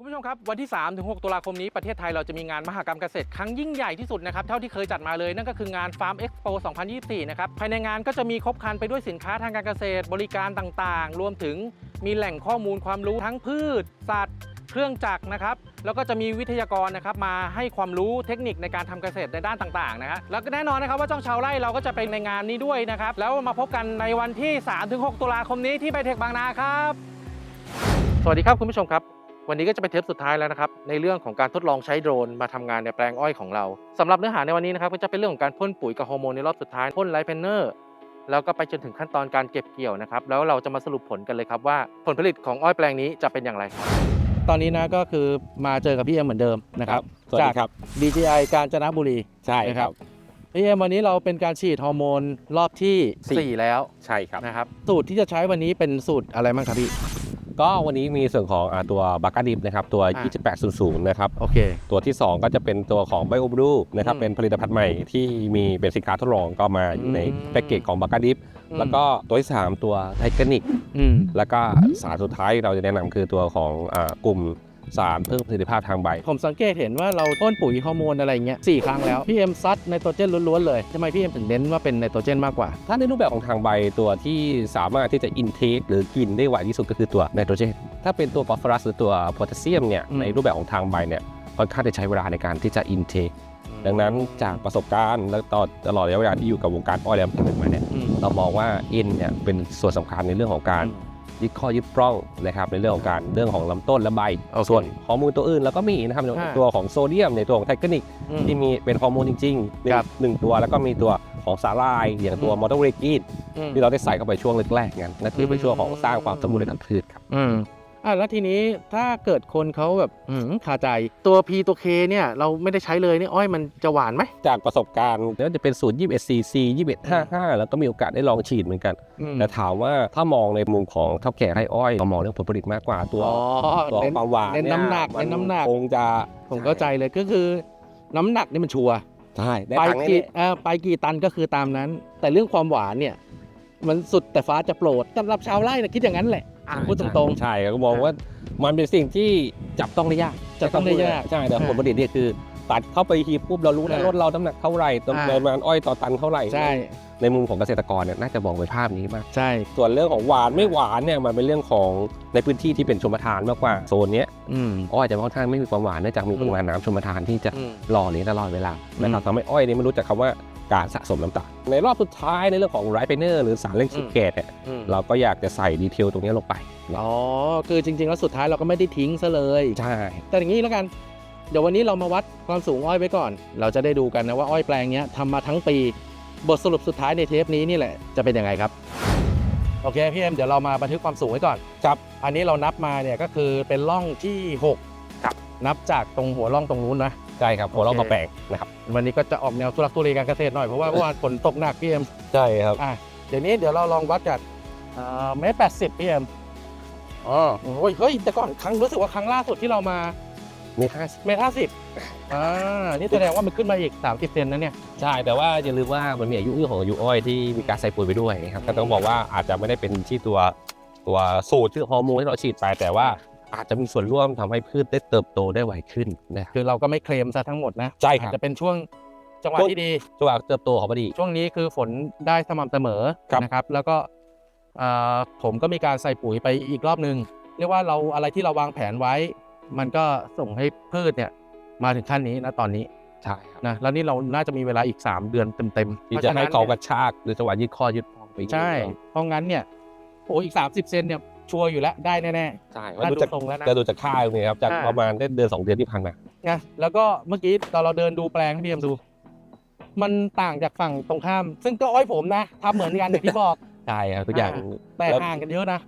คุณผู้ชมครับ วันที่3ถึง6ตุลาคมนี้ประเทศไทยเราจะมีงานมหกรรมเกษตรครั้งยิ่งใหญ่ที่สุดนะครับ เท่าที่เคยจัดมาเลยนั่นก็คืองาน Farm Expo 2024 นะครับ ภายในงานก็จะมีครบครันไปด้วยสินค้าทางการเกษตร บริการต่างๆ รวมถึงมีแหล่งข้อมูลความรู้ทั้งพืช สัตว์ เครื่องจักรนะครับ แล้วก็จะมีวิทยากรนะครับมาให้ความรู้เทคนิคในการทำเกษตรในด้านต่างๆนะครับแล้วก็แน่นอนนะครับว่าจ้องชาวไร่เราก็จะไปในงานนี้ด้วยนะครับแล้วมาพบกันในวันที่ 3-6 ตุลาคมนี้ที่ไบเทคบางนาครับ สวัสดีครับคุณผู้ชมครับ วันนี้ก็จะเป็นเทปสุดท้ายแล้วนะครับในเรื่องของการทดลองใช้โดรนมาทำงานในแปลงอ้อยของเราสำหรับเนื้อหาในวันนี้นะครับก็จะเป็นเรื่องของการพ่นปุ๋ยกับฮอร์โมนในรอบสุดท้ายพ่นไลท์เพนเนอร์แล้วก็ไปจนถึงขั้นตอนการเก็บเกี่ยวนะครับแล้วเราจะมาสรุปผลกันเลยครับว่าผลผลิตของอ้อยแปลงนี้จะเป็นอย่างไรครับตอนนี้นะก็คือมาเจอกับพี่เอ็มเหมือนเดิมนะครับสวัสดีครับ DJI กาญจนบุรีใช่นะคครัรับบพี่เอ็มวันนี้เราเป็นการฉีดฮอร์โมนรอบที่สี่สี่แล้วใช่ครับนะครับสูตรที่จะใช้วันนี้เป็นสูตรอะไรบ้างครับพี่ ก็วันนี้มีส่วนของอ่าตัวบากาดิบนะครับตัว อ่า2800 นะครับ โอเค ตัวที่ 2 ก็จะเป็นตัวของไบโอบรูนะครับ อืมเป็นผลิตภัณฑ์ใหม่ที่มีเป็นสินค้าทดลองก็มาอยู่ในอืม แพ็กเกจของบากาดิบอืมแล้วก็ตัวที่ 3 ตัวไทเทนิก อืม แล้วก็สารสุดท้ายที่เราจะแนะนำคือตัวของอ่ากลุ่ม สารเพิ่มประสิทธิภาพทางใบ ผมสังเกตเห็นว่าเราพ่นปุ๋ยฮอร์โมนอะไรเงี้ยสี่ครั้งแล้วพี่เอ็มซัดไนโตรเจนล้วนๆเลยทำไมพี่เอ็มถึงเน้นว่าเป็นไนโตรเจนมากกว่า ถ้าในรูปแบบของทางใบตัวที่สามารถที่จะอินเทคหรือกินได้ไวที่สุดก็คือตัวไนโตรเจนถ้าเป็นตัวฟอสฟอรัสหรือตัวโพแทสเซียมเนี่ยอืมในรูปแบบของทางใบเนี่ยค่อนข้างจะใช้เวลาในการที่จะอินเทคดังนั้นจากประสบการณ์และตลอดตลอดระยะเวลาที่อยู่กับวงการออยล์แลมผลิตมาเนี่ยอืมเรามองว่าเอ็นเนี่ยเป็นส่วนสำคัญในเรื่องของการ ยึดข้อยึดปล้องนะครับในเรื่องของการเรื่องของลำต้นและใบ โอเคส่วนฮอร์โมนตัวอื่นเราก็มีนะครับอ่าตัวของโซเดียมในตัวของไทเทนิกอืมที่มีเป็นฮอร์โมนจริงๆหนึ่งครับหนึ่งตัวแล้วก็มีตัวของสาลายอย่างตัวอืม มอเตอร์เรกีนอืมที่เราได้ใส่เข้าไปช่วงแรกๆงั้นนั่นคือเป็นช่วงของสร้างความสมบูรณ์ในทางพืชครับ อืม อะแล้วทีนี้ถ้าเกิดคนเขาแบบอืมคาใจตัว P ตัว K เนี่ยเราไม่ได้ใช้เลยเนี่ยอ้อยมันจะหวานไหม จากประสบการณ์แล้วจะเป็นสูตร21 cc 21 55 แล้วก็มีโอกาสได้ลองฉีดเหมือนกัน อืม แต่ถามว่าถ้ามองในมุมของเท่าแก่ไร่อ้อยเรามองเรื่องผลผลิตมากกว่าตัวอ๋อตัวเน้นความหวานเน้นยน้ำหนักมัเน้นน้ำหนัก คงจะผมเข้าใจเลยก็คือ น้ำหนักนี่มันชัวร์ใช่ได้ไปตังค์กี่แน่เอ่อไปกี่ตันก็คือตามนั้น แต่เรื่องความหวานเนี่ย มันสุดแต่ฟ้าจะโปรดสำหรับชาวไร่นะคิดอย่างนั้นแหละๆ อะพูดตรงใช่ก็มองว่ามันเป็นสิ่งที่จับต้องได้ยากจับต้องได้ยากใช่แต่อ่าผลผลิตเนี่ยคือ ตัดเข้าไปทีปุ๊บเรารู้แล้วอ่ารถเราน้ำหนักเท่าไหร่ต้นอ่าปริมาณอ้อยต่อตันเท่าไหร่ใช่ในมุมของเกษตรกรเนี่ยน่าจะมองไปภาพนี้มากใช่ ส่วนเรื่องของหวานไม่หวานเนี่ยมันเป็นเรื่องของในพื้นที่ที่เป็นชมทานมากกว่าโซนเนี้ยอืมอ้อยจะค่อนข้างไม่มีความหวานเนื่องจากมีปริมาณน้ำชมทานที่จะอืมรอเลี้ยงตลอดเวลาอืมนะครับทำให้อ้อยเนี่ยไม่รู้จักคำว่า การสะสมน้ำตาลในรอบสุดท้ายในเรื่องของไรเ e เนอร์หรือสารเร่งสุกเกตเนี่ยอืมเราก็อยากจะใส่ดีเทลตรงนี้ลงไปอ๋อคือจริง ๆ แล้วสุดท้ายเราก็ไม่ได้ทิ้งซะเลย ใช่ แต่อย่างนี้แล้วกัน เดี๋ยววันนี้เรามาวัดความสูงอ้อยไว้ก่อน เราจะได้ดูกันนะว่าอ้อยแปลงเนี้ยทำมาทั้งปี บทสรุปสุดท้ายในเทปนี้นี่แหละจะเป็นยังไงครับ โอเคพี่เอ็มเดี๋ยวเรามาบันทึกความสูงไว้ก่อนครับ อันนี้เรานับมาเนี่ยก็คือเป็นร่องที่6ครับนับจากตรงหัวร่องตรงนู้นนะ ใช่ครับหัวเราะโอเคมาแปลงนะครับวันนี้ก็จะออกแนวทุรักทุเลการเกษตรหน่อยเพราะว่าเมื่อวานฝนตกหนักพี่เอ็มใช่ครับอะเดี๋ยวนี้เดี๋ยวเราลองวัดจากเอ่อเมตรแปดสิบพี่เอ็มอ๋อโอ้ยเฮ้ยแต่ก่อนครั้งรู้สึกว่าครั้งล่าสุดที่เรามามีห้าสิบเมตรห้าสิบอ่านี่แสดงว่ามันขึ้นมาอีก 30 เซนนะเนี่ย ใช่แต่ว่าอย่าลืมว่ามันมีอายุเรื่องของอายุอ้อยที่มีการใส่ปุ๋ยไปด้วยนะครับก็ต้องบอกว่าอาจจะไม่ได้เป็นที่ตัวตัวสูตรที่ฮอร์โมนที่เราฉีดไปแต่ว่า อาจจะมีส่วนร่วมทำให้พืชได้เติบโตได้ไวขึ้นนะครับคือเราก็ไม่เคลมซะทั้งหมดนะใช่ครับอาจจะเป็นช่วงจังหวะช่วงที่ดีจังหวะเติบโตของพอดี ช่วงนี้คือฝนได้สม่ำเสมอครับนะครับ แล้วก็เอ่อผมก็มีการใส่ปุ๋ยไปอีกรอบหนึ่งเรียกว่าเราอะไรที่เราวางแผนไว้ มันก็ส่งให้พืชเนี่ยมาถึงขั้นนี้นะตอนนี้ใช่ครับนะแล้วนี่เราน่าจะมีเวลาอีก 3 เดือนเต็มๆที่พรจะฉให้นั้นเขากนี่ยระชากหรือจังหวะยืดข้อยืดฟองไปใช่เพราะงั้นเนี่ยโอ้อีก 30เซนเนี่ย ชัวร์อยู่แล้วได้แน่ใช่ๆว่าน่าดูดูจากทรงแล้วนะ จะดูจากค่าตรงนี้ครับจากอ่า ประมาณได้เดือนสองเดือนที่ผ่านมา นะแล้วก็เมื่อกี้ตอนเราเดินดูแปลงให้พี่เอ็มดู มันต่างจากฝั่งตรงข้าม ซึ่งก็อ้อยผมนะทำเหมือนกันอย่างที่บอก ใช่ครับทุกอย่างอ่าแต่แล้ว ห่างกันเยอะนะ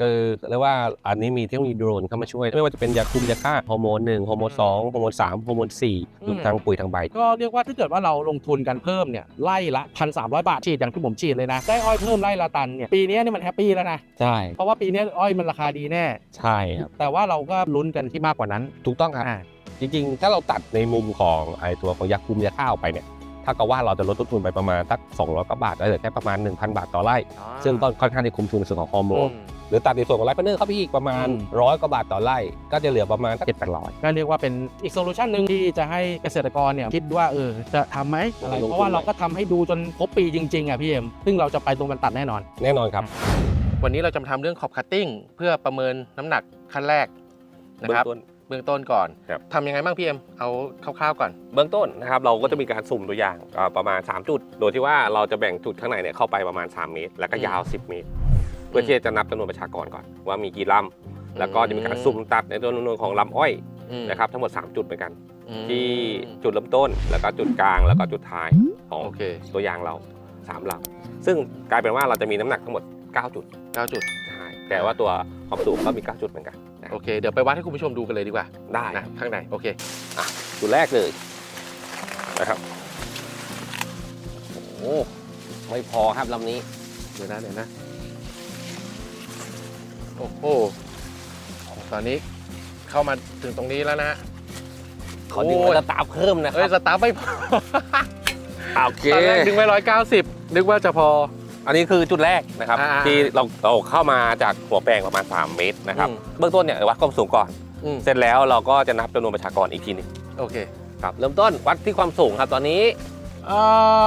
คือเรียกว่าอันนี้มีเทคโนโลยีโดรนเข้ามาช่วย ไม่ว่าจะเป็นยาคุมยาฆ่าฮอร์โมนหนึ่งฮอร์โมนสองฮอร์โมนสามฮอร์โมนสี่อืมรวมทั้งปุ๋ยทางใบ ก็เรียกว่าถ้าเกิดว่าเราลงทุนกันเพิ่มเนี่ยไล่ละพันสามร้อยบาทฉีดอย่างที่ผมฉีดเลยนะได้อ้อยเพิ่มไล่ละตันเนี่ยปีนี้นี่มันแฮปปี้แล้วนะใช่เพราะว่าปีนี้อ้อยมันราคาดีแน่ใช่ครับแต่ว่าเราก็ลุ้นกันที่มากกว่านั้น ถูกต้องครับอ่าจริงๆ ถ้าเราตัดในมุมของไอตัวของยาคุมยาข้าวไปเนี่ยถ้ากับว่าเราจะลดต้นทุนไปประมาณสัก200กว่าบาทได้เหลือแค่ประมาณ 1,000 บาทต่อไร่ ซึ่งต้นค่อนข้างที่คุ้มทุนในส่วนของฮอร์โมอืนม หรือตัดในส่วนของไร่พาร์ทเนอร์เข้าไปอีกประมาณอืมร้อยกว่าบาทต่อไร่ก็จะเหลือประมาณเจ็ดแปดร้อยก็เรียกว่าเป็นอีกโซลูชันหนึ่งที่จะให้เกษตรกรเนี่ยคิดว่าเออจะทำไหมอะไรลงทุนเพราะว่าเราก็ทำให้ดูจนครบปีจริงๆอะพี่เอ็มซึ่งเราจะไปตรงกันตัดแน่นอน แน่นอนครับ วันนี้เราจะมาทำเรื่องขอบคัตติ้งเพื่อประเมินน้ำหนักขั้นแรกนะครับเบื้องต้นเบื้องต้นก่อนครับทำยังไงบ้างพี่เอ็ม เอาคร่าวๆก่อน เบื้องต้นนะครับเราก็จะมีการสุ่มตัวอย่างอ่าประมาณ 3 จุด โดยที่ว่าเราจะแบ่งจุดข้างในเนี่ยเข้าไปประมาณ 3 เมตร แล้วก็ยาว 10 เมตร เพื่อที่จะนับจำนวนประชากรก่อน ว่ามีกี่ลำแล้วก็จะมีการสุ่มตัดในตัวจำนวนของลำอ้อยอืมนะครับทั้งหมด 3 จุดเหมือนกันอืมที่จุดเริ่มต้นแล้วก็จุดกลางแล้วก็จุดท้ายของโอเคตัวอย่างเรา3ลำซึ่งกลายเป็นว่าเราจะมีน้ำหนักทั้งหมด 9 จุดเก้าจุดใช่แต่ว่าตัวความสูงก็มี 9 จุดเหมือนกันนะโอเคเดี๋ยวไปวัดให้คุณผู้ชมดูกันเลยดีกว่าได้นะข้างในโอเคจุดแรกเลยนะครับโอ้ไม่พอครับลำนี้เดี๋ยวนะเดี๋ยวนะ โอ้โห ตอนนี้เข้ามาถึงตรงนี้แล้วนะขอดึงโอ้ยมาสตาร์ทเพิ่มนะคเอ้รัยบสตาร์ทไม่พอโอเค ตอนแรกดึงไว้ร้อยเก้าสิบนึกว่าจะพอ อันนี้คือจุดแรกนะครับ อ่าที่เราเราเข้ามาจากหัวแปลงประมาณ 3 เมตรนะครับ อืม เบื้องต้นเนี่ยวัดความสูงก่อน อืมเสร็จแล้วเราก็จะนับจำนวนประชากรอีกทีหนึงโอเคครับ เริ่มต้นวัดที่ความสูงครับ ตอนนี้เอ่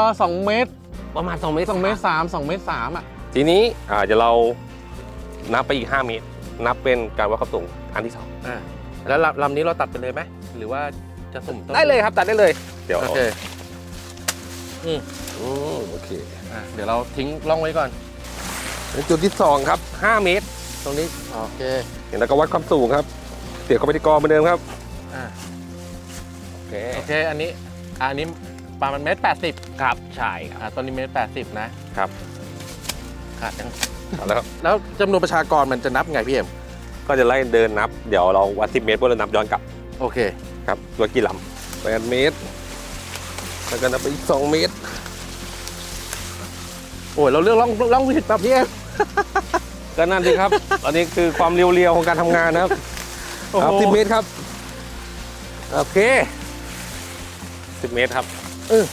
อสองเมตรประมาณ2เมตรสองเมตรสามสองเมตรสามอะ ทีนี้อ่าเดี๋ยวเรา นับไปอีก 5 เมตร นับเป็นการวัดความสูงอันที่สองอ่าแล้วลำลำนี้เราตัดไปเลยไหมหรือว่าจะสุ่มต้นได้เลยครับตัดได้เลย เดี๋ยวโอเคอืมโอเคอะเดี๋ยวเราทิ้งร่องไว้ก่อนเป็นจุดที่สองครับ 5 เมตรตรงนี้โอเคเดี๋ยวเราก็วัดความสูงครับเสียบเข้าไปที่กอเหมือนเดิมครับอ่าโอเคโอเคอันนี้อะอันนี้ประมาณเมตรแปดสิบครับใช่ครับอ่าตอนนี้เมตรแปดสิบนะครับขาดยัง เอาแล้วครับแล้วจำนวนประชากรมันจะนับไงพี่เอ็มก็จะไล่เดินนับ เดี๋ยวเราวัด10เมตรเพื่อเรานับย้อนกลับโอเค ครับตัวกี่ลำ8เมตร แล้วก็นับไปอีก2เมตร โอ้ยเราเลือกร่องร่องผิดแบบพี่เอ็มก็นั่นสิครับอันนี้คือความเรียวๆของการทำงานนะครับโอ้ครับโห10เมตรครับ โอเค10เมตรครับเออ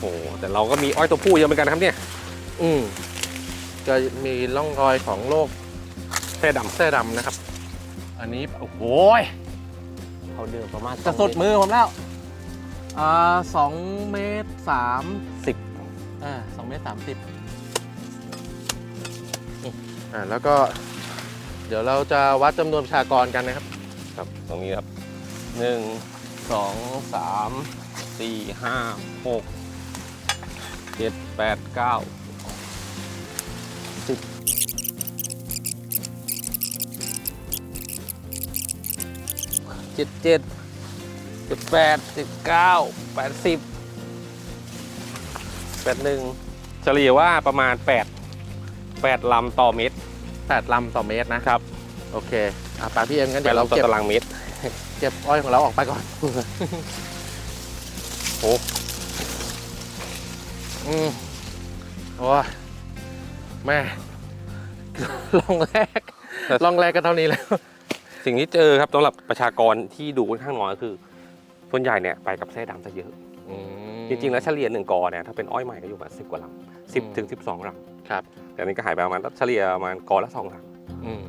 โอ้โหแต่เราก็มีอ้อยตัวผู้เยอะเหมือนกันนะครับเนี่ย อืม จะมีร่องรอยของโรคแท่ดำแส้ดำนะครับ อันนี้โอ้โหเขาเดินประมาณจะสุดมือผมแล้วอ่าสองเมตรสามสิบอ่าสองเมตรสามสิบอ่าแล้วก็ เดี๋ยวเราจะวัดจำนวนประชากรกันนะครับ ครับตรงนี้ครับหนึ่งสองสามสี่ห้าหกเจ็ดแปดเก้า สิบเจ็ดเจ็ดสิบแปดสิบเก้าแปดสิบแปดหนึ่งเฉลี่ยว่าประมาณแปดแปดลำต่อเมตรแปดลำต่อเมตรนะครับ โอเคอะปาพี่เอ็มงั้นแปเดี๋ดยวเราลำต่อเก็บตารางเมตรเก็บอ้อยของเราออกไปก่อน โอ้อืมโอ้ย แม่ลองแรกลองแรกก็เท่านี้แล้ว สิ่งที่เจอครับสำหรับประชากรที่ดูค่อนข้างน้อยก็คือ ส่วนใหญ่เนี่ยไปกับแส้ดำซะเยอะ จริงๆ แล้วเฉลี่ยหนึ่งกอเนี่ยถ้าเป็นอ้อยใหม่ก็อยู่ประมาณสิบกว่าลำสิบอืมถึงสิบสองลครับำแต่อันนี้ก็หายไปประมาณเฉลี่ยประมาณกอละสองลอืม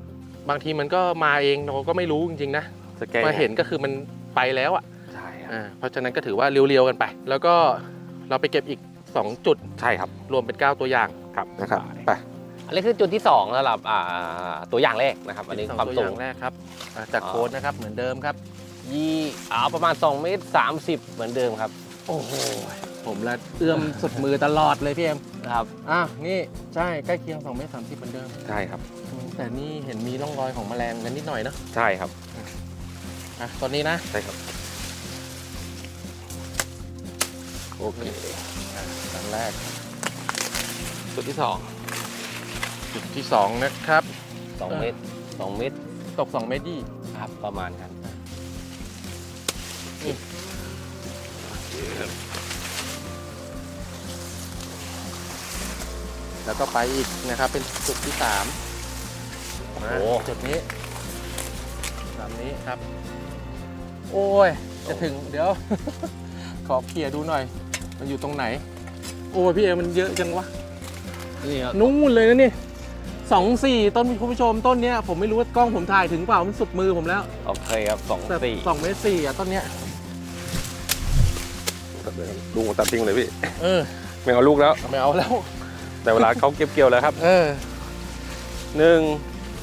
บางทีมันก็มาเองเราก็ไม่รู้จริงๆนะำสแกนมาเห็นก็คือมันไปแล้วอะใช่ครับอ่าเพราะฉะนั้นก็ถือว่าเรียวๆกันไป แล้วก็เราไปเก็บอีก 2 จุดใช่ครับ รวมเป็น 9 ตัวอย่าง ครับนะครับไปอันนี้คือจุดที่2สำหรับอ่าตัวอย่างแรกนะครับ อันนี้สองความตัวอสูย่างงแรกครับอ่าจากอ๋อโค้ดนะครับเหมือนเดิมครับ ยี่อ่าประมาณ2เมตร30 เหมือนเดิมครับโอ้โหผมละเอื้อมสุดมือตลอดเลยพี่เอ็มครับอะนี่ใช่ใกล้เคียง2เมตร30เหมือนเดิมใช่ครับอืมแต่นี่เห็นมีร่องรอยของแมลงกันนิดหน่อยเนอะใช่ครับอะตอนนี้นะใช่ครับโอเค อะครั้งแรก จุดที่สองจุดที่2นะครับ สองเมตรสองเมตรตก2เมตรยี่ครับประมาณกันแล้วก็ไปอีกนะครับเป็นจุดที่3ามโอ้อะโหจุดนี้ลำนี้ครับ โอ้ย จะถึงเดี๋ยว ขอเคลียร์ดูหน่อย มันอยู่ตรงไหน โอ้ยพี่เอมันเยอะจังวะ นี่ครับนู่นเลยนะนี่สองสี่ต้นคุณผู้ชมต้นเนี้ยผมไม่รู้ว่ากล้องผมถ่ายถึงเปล่ามันสุดมือผมแล้วโอเคครับสองแบบสี่สองเมตรสี่อะต้นเนี้ยดูตัดทิ้งเลยพี่เออไม่เอาลูกแล้ว ไม่เอาแล้วแต่เวลาเขาเก็บเกี่ยวแล้วครับเออหนึ่ง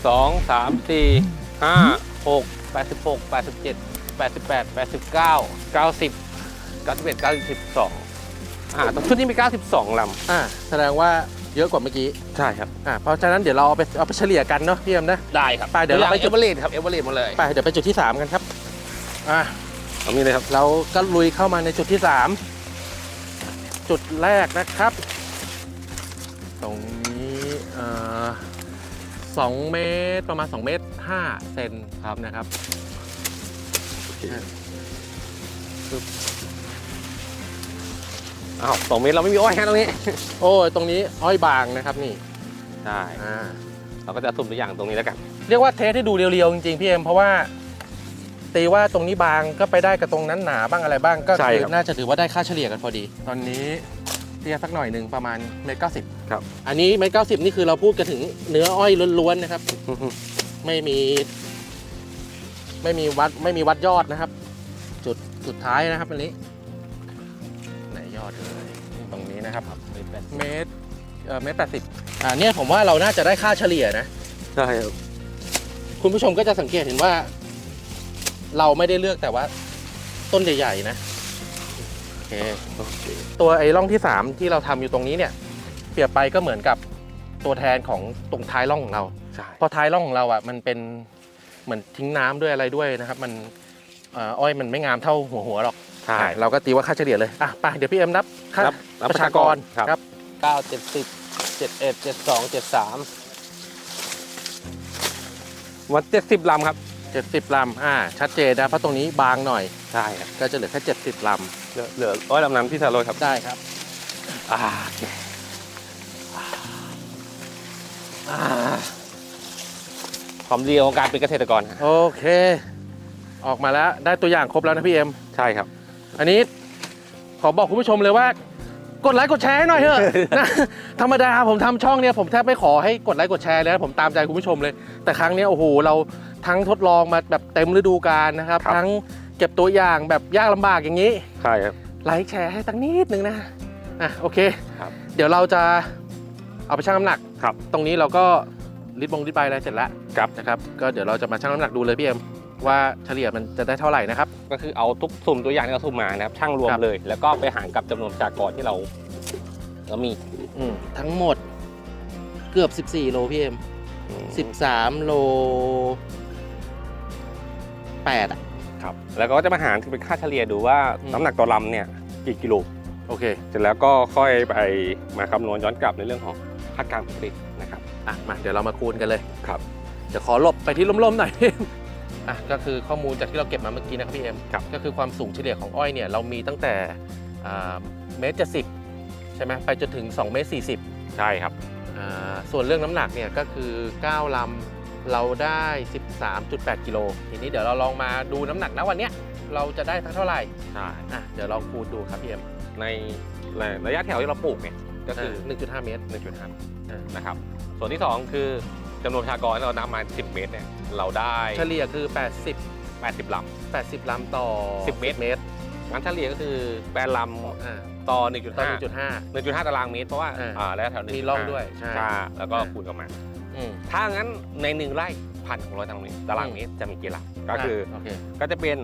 สองสามสี่ห้าหกแปดสิบหกแปดสิบเจ็ดแปดสิบแปดแปดสิบเก้าเก้าสิบเก้าสิบเอ็ดเก้าสิบสองอ่าตรงชุดนี้มีเก้าสิบสองลอ่าแสดงว่า เยอะกว่าเมื่อกี้ำใช่ครับอ่าเพราะฉะนั้นเดี๋ยวเราเอาไปเอาไปเฉลี่ยกันเนาะพี่เอ็มนะ ได้ครับไปเดี๋ยวเราไปเอเวอเรสครับเอเวอเรสมาเลยไปเดี๋ยวไปจุดที่ 3 กันครับอะเอามีเลยครับเราก็ลุยเข้ามาในจุดที่ 3 จุดแรกนะครับ ตรงนี้เอ่อสองเมตรประมาณ 2 เมตร 5 เซนครับนะครับอ้าวสองเมตรเราไม่มีอ้อยฮะตรงนี้ โอ้ยตรงนี้อ้อยบางนะครับนี่ใช่อ่าเราก็จะสุ่มตัวอย่างตรงนี้แล้วกันเรียกว่าเทสให้ดูเรียวๆจริงๆพี่เอ็มเพราะว่า ตีว่าตรงนี้บางก็ไปได้กับตรงนั้นหนาบ้างอะไรบ้างก็ใช่คือครับน่าจะถือว่าได้ค่าเฉลี่ยกันพอดี ตอนนี้เตี้ยสักหน่อยหนึ่งประมาณเมตรเก้าสิบครับ อันนี้เมตรเก้าสิบนี่คือเราพูดกันถึงเนื้ออ้อยล้วนๆนะครับ ไม่มี ไม่มีวัดไม่มีวัดยอดนะครับ จุดสุดท้ายนะครับอันนี้ไหน ยอดเลย ตรงนี้นะครับเมตรเอ่อเมตรแปดสิบอ่าเนี่ยผมว่าเราน่าจะได้ค่าเฉลี่ยนะ ใช่ครับคุณผู้ชมก็จะสังเกตเห็นว่า เราไม่ได้เลือกแต่ว่า ต้นใหญ่ๆนะโอเค โอเคตัวไอ้ร่องที่ 3 ที่เราทำอยู่ตรงนี้เนี่ย เปรียบไปก็เหมือนกับตัวแทนของตรงท้ายร่องของเราใช่เพราะท้ายร่องของเราอะมันเป็นเหมือนทิ้งน้ำด้วยอะไรด้วยนะครับ มันเอ่ออ้อยมันไม่งามเท่าหัวหัวๆหรอก ใช่อะเราก็ตีว่าค่าเฉลี่ยเลยอะไปเดี๋ยวพี่เอ็มนับค่ารับรับประชากรครับ ครับเก้าเจ็ดสิบเจ็ดเอ็ดเจ็ดสองเจ็ดสามวัดเจ็ดสิบลำครับ70ลำอ่าชัดเจนนะเพราะตรงนี้บางหน่อย ใช่ครับ ก็จะเหลือแค่70ลเหลือเหลืออ้อยลำน้ำที่ทาโรยครับำได้ครับ อ่าโอเคอ่าความเรียวของการเป็นเกษตรกรฮะโอเค ออกมาแล้วได้ตัวอย่างครบแล้วนะพี่เอ็ม ใช่ครับ อันนี้ขอบอกคุณผู้ชมเลยว่ากดไลค์กดแชร์ให้หน่อยเถอะนะธรรมดาผมทำช่องเนี่ยผมแทบไม่ขอให้กดไลค์กดแชร์เลยนะผมตามใจคุณผู้ชมเลย แต่ครั้งเนี้ยโอ้โหเราทั้งทดลองมาแบบเต็มฤดูกาลนะครับครับทั้งเก็บตัวอย่างแบบยากลำบากอย่างนี้ใช่ครับไลค์แชร์ให้สักนิดนึงนะอะโอเคครับเดี๋ยวเราจะเอาไปชั่งน้ำหนักครับ ตรงนี้เราก็ลิดบงลิดใบอะไรเสร็จแล้วครับนะครับ ก็เดี๋ยวเราจะมาชั่งน้ำหนักดูเลยพี่เอ็ม ว่าเฉลี่ยมันจะได้เท่าไหร่นะครับ ก็คือเอาทุกสุ่มตัวอย่างที่เราสุ่มมานะครับช่างรวมครับ เลย แล้วก็ไปหารกับจำนวนประชากรที่เราเรามีอืมทั้งหมดเกือบ 14 โลพี่เอ็ม13 โล 8 อะ ครับ แล้วก็จะมาหารเป็นค่าเฉลี่ยดูว่าอืม น้ำหนักต่อลำเนี่ยกี่กิโลโอเคเสร็จแล้วก็ค่อยไปมาคำนวณย้อนกลับในเรื่องของค่าการผลิตนะครับ อะมาเดี๋ยวเรามาคูณกันเลยครับ เดี๋ยวขอหลบไปที่ร่มๆหน่อย อะก็คือข้อมูลจากที่เราเก็บมาเมื่อกี้นะครับพี่เอ็มครับ ก็คือความสูงเฉลี่ยของอ้อยเนี่ยเรามีตั้งแต่อ่าเมตรจะสิบใช่ไหมไปจนถึง2เมตร40ใช่ครับ อ่าส่วนเรื่องน้ำหนักเนี่ยก็คือ 9 ลำเราได้ 13.8 กิโลทีนี้เดี๋ยวเราลองมาดูน้ำหนักนะวันเนี้ยเราจะได้สักเท่าไหร่ใช่ อะเดี๋ยวลองคูณดูครับพี่เอ็มในระยะแถวที่เราปลูกเนี่ยก็คืออ่า1.5 เมตร 1.5นะครับ ส่วนที่ 2 คือ จำนวนประชากรที่เรานับมา 10 เมตรเนี่ยเราได้เฉลี่ยคือ 80 80ล80ลำต่อ10 เมตร เมตรำงั้นเฉลี่ยก็คือ8ลอ่าำต่อ ต่อ1.5 1.5 1.5 ตารางเมตร เพราะว่าอ่า อ่าแล้วแถว1.5มีร่องด้วย ใช่ ใช่แล้วก็อ่า คูณกันมา อืมถ้างั้นในหนึ่งไร่พันหกร้อยตารางเมตรตารางเมตรจะมีกี่ลำก็คือโอเคก็จะเป็น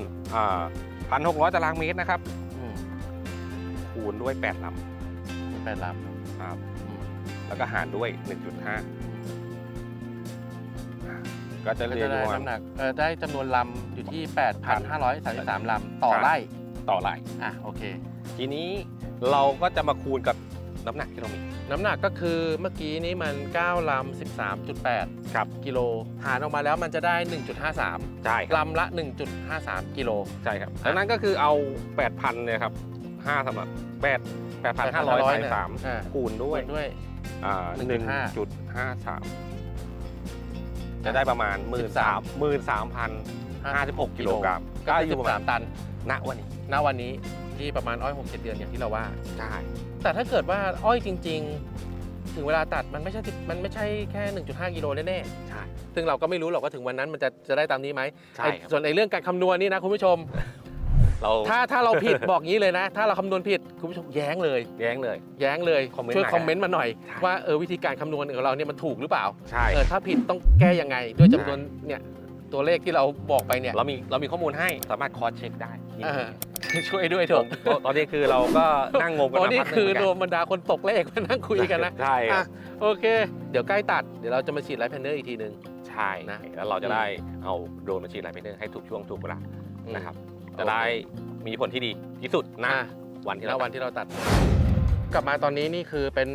พันหกร้อยตารางเมตรนะครับ อืมคูณด้วย 8ลแปดลำครับำอืมแล้วก็หารด้วย 1.5 ก็จะก็เรียจะนได้ว่า น้ำหนักเออได้จำนวนลำอยู่ที่ 8,533 ลำต่อไร่ต่อไร่อะโอเค ทีนี้เราก็จะมาคูณกับน้ำหนักที่เรามี น้ำหนักก็คือเมื่อกี้นี้มัน9ลำ13.8ครับ กิโลหารออกมาแล้วมันจะได้ 1.53ใช่ครับลำละ 1.53 กิโล ใช่ครับดังนั้นก็คือเอา 8,000เนี่ยครับ5สำหรับ8 8,533อ่าคูณด้วยด้วย อ่า1.5 1.53 จะได้ประมาณ 1 3 13,056 56กิโลกรัมก็ก็คืออยู่ประมาณ13ตันณวันนี้ณวันนี้ที่ประมาณอ้อย6 7เดือนอย่างที่เราว่าใช่แต่ถ้าเกิดว่าอ้อยจริงถึงเวลาตัดมันไม่ใช่สิบมันไม่ใช่แค่ 1.5กิโลแน่ใช่ๆซึ่งเราก็ไม่รู้หรอกว่าถึงวันนั้นมันจะจะได้ตามนี้ไหมใช่ไอ้ครับส่วนในเรื่องการคำนวณนี่นะคุณผู้ชม เราถ้าถ้าเราผิดบอกงี้เลยนะ ถ้าเราคำนวณผิดคุณผู้ชมแย้งเลย แย้งเลย แย้งเลยคอมเมนต์ช่วยมาคอมเมนต์มาหน่อยใช่ว่าเออวิธีการคำนวณของเราเนี่ยมันถูกหรือเปล่าใช่เออถ้าผิดต้องแก้ยังไง ด้วยจำนวนใช่เนี่ยตัวเลขที่เราบอกไปเนี่ยเรามีเรามีข้อมูลให้สามารถคอร์สเช็คได้เออช่วยด้วยเถผอะมตอนนี้คือเราก็นั่งงงกันอ๋อมานี่พักหคือนึ่งรเหมืวมบรรดาคนตกเลขมานั่งคุยกันนะใช่คอะรับโอเค เดี๋ยวใกล้ตัดเดี๋ยวเราจะมาฉีดไลท์แพนเนอร์อีกทีหนึ่งใช่นะแล้วเราจะได้เอาโดรนมาฉีดไลท์เพนเนอร์ให้ถูกช่วงถูกเวลานะครับ จะได้มีผลที่ดีที่สุดนะอะวันที่แล้เราววันที่เราตัด กลับมาตอนนี้นี่คือเป็น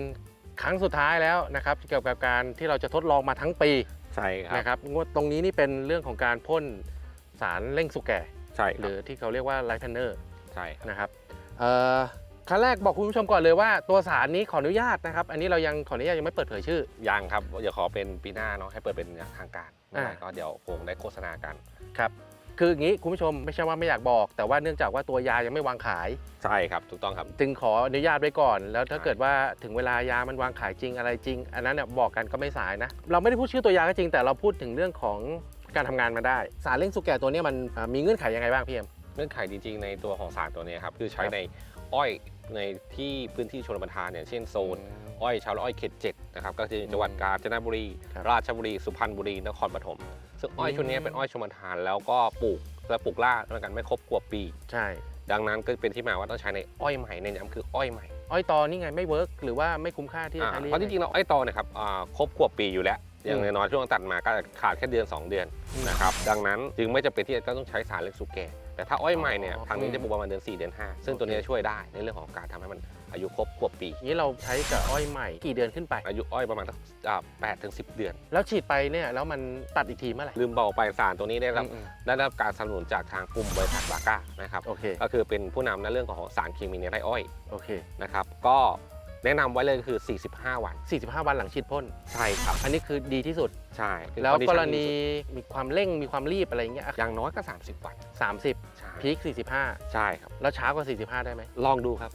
ครั้งสุดท้ายแล้วนะครับเกี่ยวกับการที่เราจะทดลองมาทั้งปีใช่ครับนะครับงวดตรงนี้นี่เป็นเรื่องของการพ่นสารเร่งสุกแก่ใช่คหรัรืบอที่เขาเรียกว่าไลท์แพนเนอร์ใช่ครับนะครับเอ่อขั้นแรกบอกคุณผู้ชมก่อนเลยว่าตัวสารนี้ขออนุญาตนะครับ อันนี้เรายังขออนุญาตยังไม่เปิดเผยชื่อยังครับเดี๋ยวขอเป็นปีหน้าเนาะให้เปิดเป็นทางการอ่าก็เดี๋ยวคงได้โฆษณากันครับ คืออย่างนี้คุณผู้ชมไม่ใช่ว่าไม่อยากบอก แต่ว่าเนื่องจากว่าตัวยายังไม่วางขาย ใช่ครับถูกต้องครับ จึงขออนุญาตไว้ก่อน แล้วถ้าใช่เกิดว่าถึงเวลายามันวางขายจริงอะไรจริง อันนั้นเนี่ยบอกกันก็ไม่สายนะ เราไม่ได้พูดชื่อตัวยาก็จริงแต่เราพูดถึงเรื่องของการทำงานมาได้ สารเร่งสุกแก่ตัวเนี้มันอ่ามีเงื่อนไขยังไงบ้างพี่เอ็ม เงื่อนไขจริงๆในตัวของสารตัวเนี้ยครับคือใช้ครับในอ้อย ในที่พื้นที่ชนประทานเนี่ยเช่นโซน อ้อยชาวไร่อ้อยเขตเจ็ดนะครับก็คือจังหวัดกาญจนบุรี ครับ ราชบุรี สุพรรณบุรี นครปฐมซึ่งอ้อยอืมชุดนี้เป็นอ้อยชนประทานแล้วก็ปลูกและปลูกล่าด้วยกันไม่ครบกว่าปี ใช่ ดังนั้นก็เป็นที่มาว่าต้องใช้ในอ้อยใหม่ในย้ำคืออ้อยใหม่อ้อยตอนี่ไงไม่เวิร์กหรือว่าไม่คุ้มค่าที่จะอ่าใช้เพราะจริงๆเราอ้อยตอเนี่ยครับอ่าครบกว่าปีอยู่แล้ว อย่างอืมน้อยๆช่วงตัดมาก็ขาดแค่เดือน 2 เดือนอืมนะครับดังนั้นจึงไม่จำเป็นที่จะต้องใช้สารเล็กสุกแก่ แต่ถ้าอ้อยใหม่เนี่ยอ๋อทางนี้อืมจะปลูกประมาณเดือน4 เดือน 5 ซึ่งตัวนี้จะช่วยได้ในเรื่องของการทำให้มันอายุครบกว่าปีนี้เราใช้กับอ้อยใหม่กี่เดือนขึ้นไป อายุอ้อยประมาณแปดถึงสิเดือน แล้วฉีดไปเนี่ยแล้วมันตัดอีกทีเมื่อไหร่ลืมบอกไปสารตัวนี้ได้รับอืมได้รับการสนับสนุนจากทางกลุ่มบริษัทบาก้านะครับโอเคก็คือเป็นผู้นำในเรื่องของสารเคมีในไร่อ้อยโอเคนะครับก็ แนะนำไว้เลยคือ 45 วัน 45 วันหลังฉีดพ่น ใช่ครับ อันนี้คือดีที่สุด ใช่คือแล้ว condition กรณีดีสุมีความเร่งมีความรีบอะไรอย่างเงี้ยดอย่างน้อยก็ 30 วัน 30 ใช่พีค45 ใช่ครับ แล้วช้ากว่า 45 ได้ไหม ลองดูครับ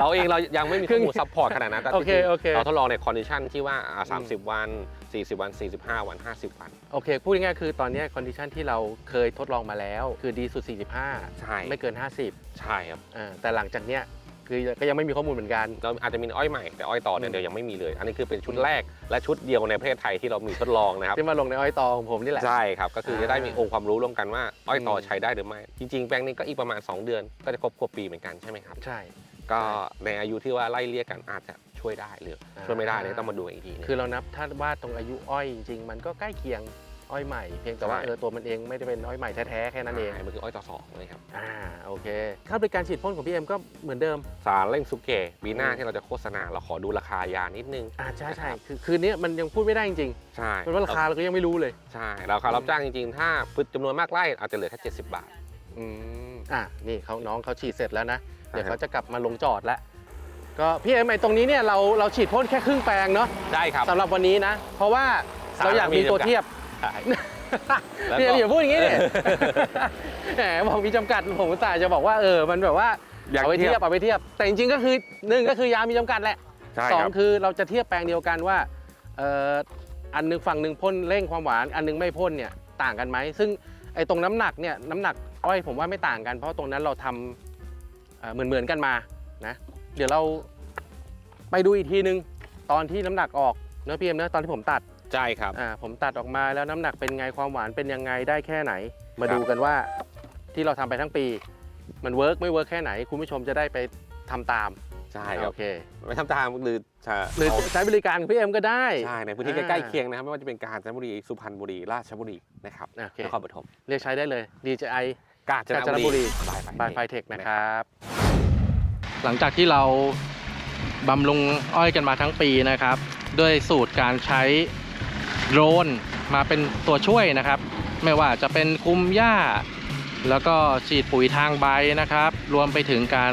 เราเองเรายังไม่มีข้อมูลซัพพอร์ตขนาดนั้นแต่โอเคจริงๆโอเค เราทดลองในคอนดิชันที่ว่าอ่าอืม30 วัน 40 วัน 45 วัน 50 วัน โอเค พูดง่ายๆคือตอนเนี้คอนดิชันที่เราเคยทดลองมาแล้ว คือดีสุด 45 ใช่ไม่เกิน 50ใช่ครับ อ่าแต่หลังจากเนี้ย คือก็ยังไม่มีข้อมูลเหมือนกันเราอาจจะมีอ้อยใหม่แต่อ้อยต่อเนี่ยอืมเดี๋ยวยังไม่มีเลย อันนี้คือเป็นชุดแรกและชุดเดียวในประเทศไทยที่เรามีทดลองนะครับที่มาลงในอ้อยตอของผมนี่แหละใช่ครับก็คือจะได้มีอ่าองค์ความรู้ร่วมกันว่าอ้อยต่ออืมใช้ได้หรือไม่จริงๆแปลงนี้ก็อีกประมาณ 2 เดือนก็จะครบขวบปีเหมือนกันใช่ไหมครับใช่ก็ในอายุที่ว่าไล่เรียกกันอาจจะช่วยได้หรืออ่าช่วยไม่ได้เนี่ยต้องมาดูอีกทีหนึงคือเรานับถ้าว่าตรงอายุอ้อยจริงๆมันก็ใกล้เคียง อ้อยใหม่ เพียงแต่ว่าใช่ เออตัวมันเองไม่ได้เป็นอ้อยใหม่แท้ๆแค่นั้นเอง ใช่มันคืออ้อยต่อสองเลยครับ อ่าโอเค ค่าบริการฉีดพ่นของพี่เอ็มก็เหมือนเดิม สารเร่งสุเกะปีหน้าอืม ที่เราจะโฆษณาเราขอดูราคายานิดนึง อ่าใช่ใช่นะครับคือคืนนี้มันยังพูดไม่ได้จริงใช่ๆเพราะว่าราคาเราก็ยังไม่รู้เลย ใช่ราคารับจ้างจริงๆ ถ้าพืชจำนวนมากไร่อาจจะเหลือแค่ 70 บาท อืมอะนี่เขาน้องเขาฉีดเสร็จแล้วนะ เดี๋ยวอ่าฮะเขาจะกลับมาลงจอดแล้ว ก็พี่เอ็มไอตรงนี้เนี่ยเราเราฉีดพ่นแค่ครึ่งแปลงเนาะได้ครับ สำหรับวันนี้นะ เพราะว่าสารเราอยากมีตัวเทียบ ใช่แล้วก็พี่เอ็มอย่าพูดอย่างนี้ดิ แหมบอกมีจำกัดผมอุตส่าห์จะบอกว่าเออมันแบบว่าอยากเอาไปเทีเทียยบบเอาไปเทียบ แต่จริงๆก็คือหนึ่งก็คือยามีจำกัดแหละใช่สอคงรับคือเราจะเทียบแปลงเดียวกันว่าเอ่ออันหนึงฝั่งหนึ่งพ่นเร่งความหวาน อันหนึงไม่พ่นเนี่ยต่างกันไหมซึ่งไอ้ตรงน้ำหนักเนี่ยน้ำหนักอ้อยผมว่าไม่ต่างกันเพราะตรงนั้นเราทำเอ่อเหมือนๆกันมานะ เดี๋ยวเราไปดูอีกทีนึงตอนที่น้ำหนักออกเนื้อะพี่เอ็มเนื้อะตอนที่ผมตัด ใช่ครับ อ่าผมตัดออกมาแล้วน้ำหนักเป็นไงความหวานเป็นยังไงได้แค่ไหน มาครับดูกันว่าที่เราทำไปทั้งปี มันเวิร์กไม่เวิร์กแค่ไหน คุณผู้ชมจะได้ไปทำตามใช่ครับโอเคไม่ทำตามหรือจะหรือเอาใช้บริการของพี่เอ็มก็ได้ ใช่ในพื้นที่อ่า ใกล้ๆเคียงนะครับไม่ว่าจะเป็นกาญจนบุรีสุพรรณบุรีราชบุรีนะครับโอเคนครปฐมเรียกใช้ได้เลย DJI กาญจกาญจนบุรีบายบายไฟเทคนะครับ หลังจากที่เราบำรุงอ้อยกันมาทั้งปีนะครับ ด้วยสูตรการใช้ โดรนมาเป็นตัวช่วยนะครับ ไม่ว่าจะเป็นคุมหญ้า แล้วก็ฉีดปุ๋ยทางใบนะครับ รวมไปถึงการ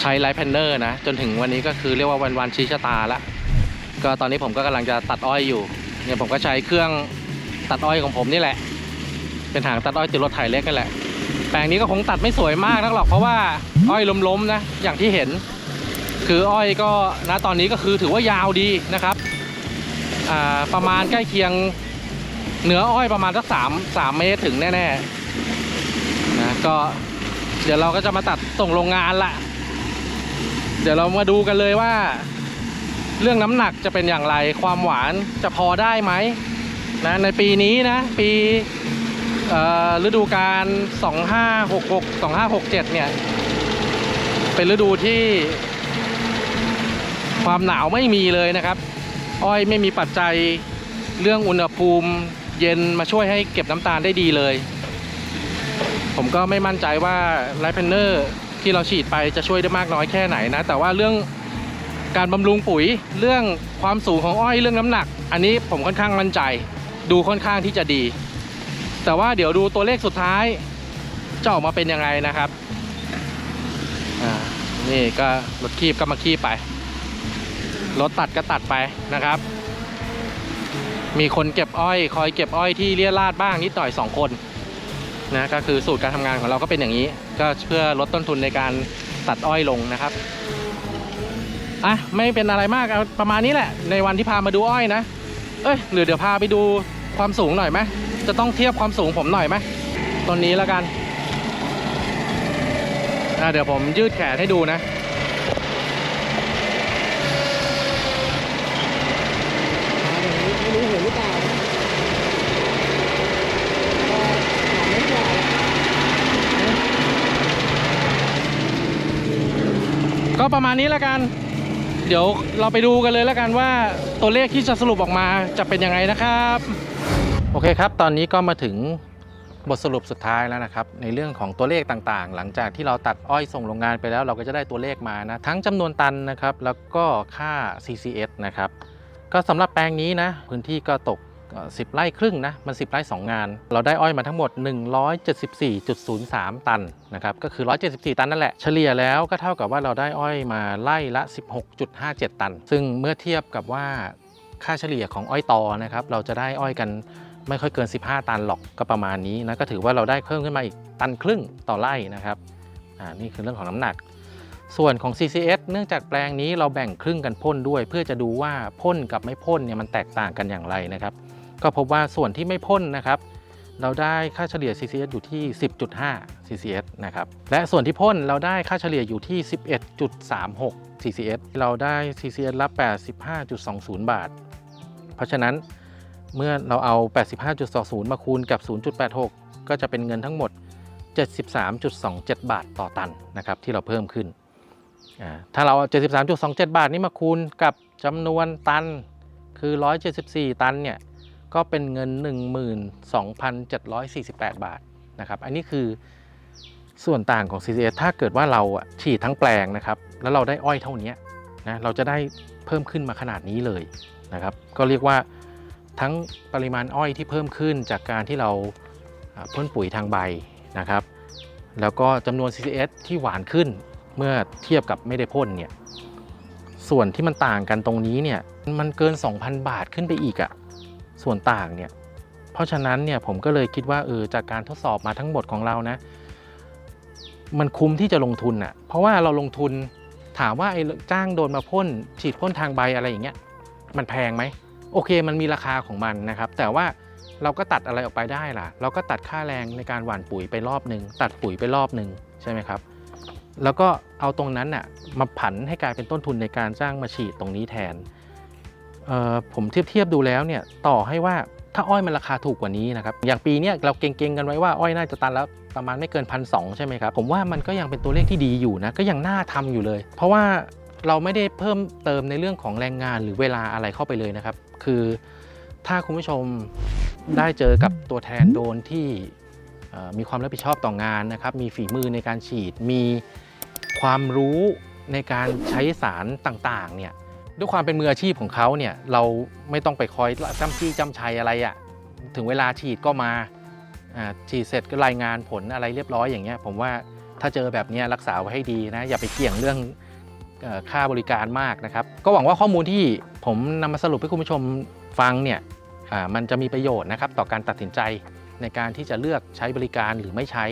ใช้ไลท์แพนเนอร์นะ จนถึงวันนี้ก็คือเรียกว่าวันวันชี้ชะตาละก็ตอนนี้ผมก็กำลังจะตัดอ้อยอยู่เนี่ยผมก็ใช้เครื่องตัดอ้อยของผมนี่แหละ เป็นหางตัดอ้อยติดรถไถเล็กนั่นแหละแปลงนี้ก็คงตัดไม่สวยมากนักหรอกเพราะว่าอ้อยล้มๆนะอย่างที่เห็น คืออ้อยก็ณตอนนี้ก็คือถือว่ายาวดีนะครับ ประมาณใกล้เคียงเหนืออ้อยประมาณสักสามสามเมตรถึงแน่ๆนะก็เดี๋ยวเราก็จะมาตัดส่งโรงงานละเดี๋ยวเรามาดูกันเลยว่า เรื่องน้ำหนักจะเป็นอย่างไรความหวานจะพอได้ไหมนะในปีนี้นะปีเอ่อฤดูกาล2566 2567 เนี่ย เป็นฤดูที่ความหนาวไม่มีเลยนะครับ อ้อยไม่มีปัจจัยเรื่องอุณหภูมิเย็นมาช่วยให้เก็บน้ำตาลได้ดีเลย ผมก็ไม่มั่นใจว่าไลฟ์เพนเนอร์ที่เราฉีดไปจะช่วยได้มากน้อยแค่ไหนนะ แต่ว่าเรื่องการบำรุงปุ๋ยเรื่องความสูงของอ้อยเรื่องน้ำหนัก อันนี้ผมค่อนข้างมั่นใจ ดูค่อนข้างที่จะดี แต่ว่าเดี๋ยวดูตัวเลขสุดท้ายจะออกมาเป็นยังไงนะครับนี่ก็รถคีบก็มาคีบไป รถตัดก็ตัดไปนะครับ มีคนเก็บอ้อย คอยเก็บอ้อยที่เลี่ยราดบ้างนิดหน่อยสองคนนะก็คือสูตรการทำงานของเราก็เป็นอย่างนี้ ก็เพื่อลดต้นทุนในการตัดอ้อยลงนะครับอะไม่เป็นอะไรมากเอาประมาณนี้แหละ ในวันที่พามาดูอ้อยนะ เอ้ยหรือเดี๋ยวพาไปดูความสูงหน่อยไหมจะต้องเทียบความสูงผมหน่อยไหมตอนนี้แล้วกันอะเดี๋ยวผมยืดแขนให้ดูนะ ไม่รู้เห็นหรือเปล่าก็ถามไม่กว่า ก็ประมาณนี้แล้วกัน เดี๋ยวเราไปดูกันเลยแล้วกันว่าตัวเลขที่จะสรุปออกมาจะเป็นยังไงนะครับ โอเคครับ ตอนนี้ก็มาถึงบทสรุปสุดท้ายแล้วนะครับ ในเรื่องของตัวเลขต่างๆ หลังจากที่เราตัดอ้อยส่งโรงงานไปแล้ว เราก็จะได้ตัวเลขมานะ ทั้งจำนวนตันนะครับ แล้วก็ค่า CCS นะครับ ก็สำหรับแปลงนี้นะ พื้นที่ก็ตก เอ่อ10ไร่ครึ่งนะมัน 10 ไร่ 2 งาน เราได้อ้อยมาทั้งหมด 174.03 ตันนะครับก็คือ 174 ตันนั่นแหละ เฉลี่ยแล้วก็เท่ากับว่าเราได้อ้อยมาไล่ละ 16.57 ตัน ซึ่งเมื่อเทียบกับว่าค่าเฉลี่ยของอ้อยตอนะครับเราจะได้อ้อยกันไม่ค่อยเกิน 15 ตันหรอกก็ประมาณนี้นะก็ถือว่าเราได้เพิ่มขึ้นมาอีกตันครึ่งต่อไร่นะครับอ่านี่คือเรื่องของน้ำหนัก ส่วนของ CCS เนื่องจากแปลงนี้เราแบ่งครึ่งกันพ่นด้วย เพื่อจะดูว่าพ่นกับไม่พ่นเนี่ยมันแตกต่างกันอย่างไรนะครับ ก็พบว่าส่วนที่ไม่พ่นนะครับ เราได้ค่าเฉลี่ย CCS อยู่ที่ 10.5 CCS นะครับและส่วนที่พ่นเราได้ค่าเฉลี่ยอยู่ที่ 11.36 CCS เราได้ CCS ละ 85.20 บาท เพราะฉะนั้นเมื่อเราเอา 85.20 มาคูณกับ 0.86 ก็จะเป็นเงินทั้งหมด 73.27 บาทต่อตันนะครับที่เราเพิ่มขึ้นอ่าถ้าเราเอา73.27 บาทนี้มาคูณกับจำนวนตันคือ 174 ตันเนี่ย ก็เป็นเงิน 12,748 บาทนะครับ อันนี้คือส่วนต่างของ CCS ถ้าเกิดว่าเราฉีดทั้งแปลงนะครับ แล้วเราได้อ้อยเท่านี้นะเราจะได้เพิ่มขึ้นมาขนาดนี้เลยนะครับ ก็เรียกว่าทั้งปริมาณอ้อยที่เพิ่มขึ้นจากการที่เราพ่นปุ๋ยทางใบนะครับ แล้วก็จำนวน CCS ที่หวานขึ้นเมื่อเทียบกับไม่ได้พ่นเนี่ยส่วนที่มันต่างกันตรงนี้เนี่ยมันเกิน 2,000 บาทขึ้นไปอีกอะ ส่วนต่างเนี่ยเพราะฉะนั้นเนี่ยผมก็เลยคิดว่าเออจากการทดสอบมาทั้งหมดของเรานะ มันคุ้มที่จะลงทุนอะเพราะว่าเราลงทุนถามว่าไอ้จ้างโดนมาพ่นฉีดพ่นทางใบอะไรอย่างเงี้ยมันแพงไหมโอเคมันมีราคาของมันนะครับ แต่ว่าเราก็ตัดอะไรออกไปได้ล่ะ เราก็ตัดค่าแรงในการหว่านปุ๋ยไปรอบหนึ่งตัดปุ๋ยไปรอบหนึ่งใช่ไหมครับ แล้วก็เอาตรงนั้นน่ะมาผันให้กลายเป็นต้นทุนในการจ้างมาฉีดตรงนี้แทน ผมเทียบเทียบดูแล้วเนี่ยต่อให้ว่าถ้าอ้อยมันราคาถูกกว่านี้นะครับอย่างปีเนี้ยเราเก่งๆกันไว้ว่าอ้อยน่าจะตันแล้วประมาณไม่เกินพันสใช่ไหมครับผมว่ามันก็ยังเป็นตัวเลขที่ดีอยู่นะก็ยังน่าทำอยู่เลย เพราะว่าเราไม่ได้เพิ่มเติมในเรื่องของแรงงานหรือเวลาอะไรเข้าไปเลยนะครับ คือถ้าคุณผู้ชมได้เจอกับตัวแทนโดนที่มีความรับผิดชอบต่องานนะครับ มีฝีมือในการฉีด มีความรู้ในการใช้สารต่างๆเนี่ย ด้วยความเป็นมืออาชีพของเขาเนี่ยเราไม่ต้องไปคอยจำจี้จำชัยอะไรอะ่ะถึงเวลาฉีดก็มาฉีดเสร็จก็รายงานผลอะไรเรียบร้อยอย่างเงี้ยผมว่าถ้าเจอแบบนี้รักษาไว้ให้ดีนะ อย่าไปเกี่ยงเรื่องค่าบริการมากนะครับ ก็หวังว่าข้อมูลที่ผมนำมาสรุปให้คุณผู้ชมฟังเนี่ยมันจะมีประโยชน์นะครับต่อการตัดสินใจในการที่จะเลือกใช้บริการหรือไม่ใช้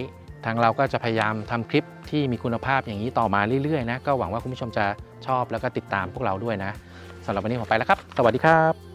ทางเราก็จะพยายามทำคลิปที่มีคุณภาพอย่างนี้ต่อมาเรื่อยๆนะก็หวังว่าคุณผู้ชมจะชอบแล้วก็ติดตามพวกเราด้วยนะสำหรับวันนี้ผมไปแล้วครับ สวัสดีครับ